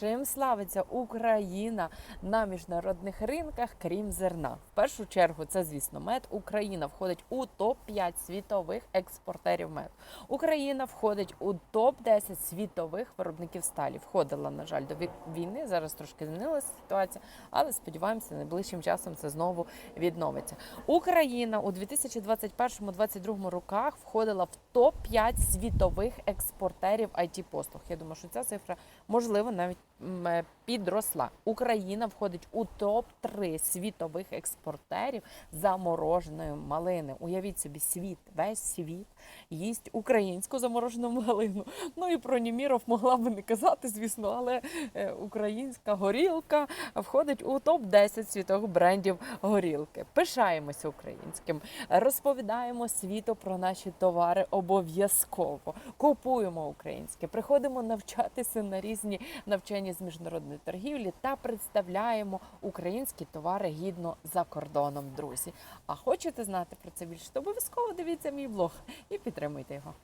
чим славиться Україна на міжнародних ринках, крім зерна. В першу чергу, це звісно мед. Україна входить у топ 5 світових експортерів меду. Україна входить у топ 10 світових виробників сталі. Входила, на жаль, до ві- війни. Зараз трошки змінилася ситуація, але сподіваємося, найближчим часом це знову відновиться. Україна у 2021-2022 роках входила в топ 5 світових експортерів it послуг. Я думаю, що ця цифра можливо навіть підросла. Україна входить у топ 3 світових експортерів замороженої малини. Уявіть собі, світ, весь світ їсть українську заморожену малину. Ну і про Німіров могла би не казати, звісно, але е, українська горілка входить у топ 10 світових брендів горілки. Пишаємося українським, розповідаємо світу про наші товари обов'язково. Купуємо українське, приходимо навчатися на різні навчання з міжнародної торгівлі та представляємо українські товари гідно за кордоном, друзі. А хочете знати про це більше, то обов'язково дивіться мій блог і підтримуйте його.